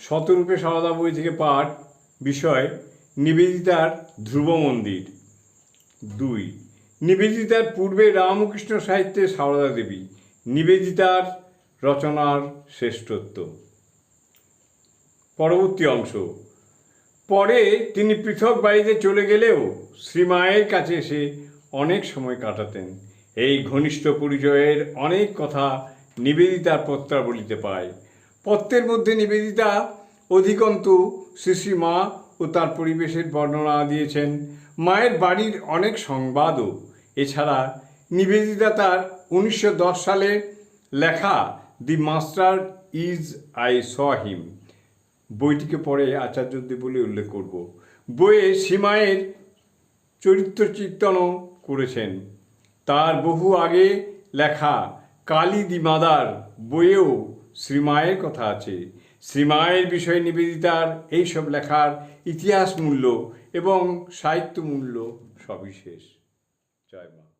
শতরূপে সারদা বই থেকে পাঠ বিষয় নিবেদিতার ধ্রুব মন্দির। দুই, নিবেদিতার পূর্বে রামকৃষ্ণ সাহিত্যে সারদা দেবী, নিবেদিতার রচনার শ্রেষ্ঠত্ব। পরবর্তী অংশ, পরে তিনি পৃথক বাড়িতে চলে গেলেও শ্রীমায়ের কাছে এসে অনেক সময় কাটাতেন। এই ঘনিষ্ঠ পরিচয়ের অনেক কথা নিবেদিতার পত্রাবলিতে পায়। পত্রের মধ্যে নিবেদিতা অধিকন্তু শ্রী মা ও তার পরিবেশের বর্ণনা দিয়েছেন। মায়ের বাড়ির অনেক সংবাদও। এছাড়া নিবেদিতা তার উনিশশো দশ সালে লেখা the master as I saw him বইটিকে পরে আচার্যদেব বলে উল্লেখ করব। বইয়ে সীমায়ের চরিত্র চিত্তনও করেছেন। তার বহু আগে লেখা কালী দি মাদার বইয়েও শ্রীমায়ের কথা আছে। শ্রীমায়ের বিষয়ে নিবেদিতার এইসব লেখার ইতিহাস মূল্য এবং সাহিত্য মূল্য সবিশেষ জয় মা।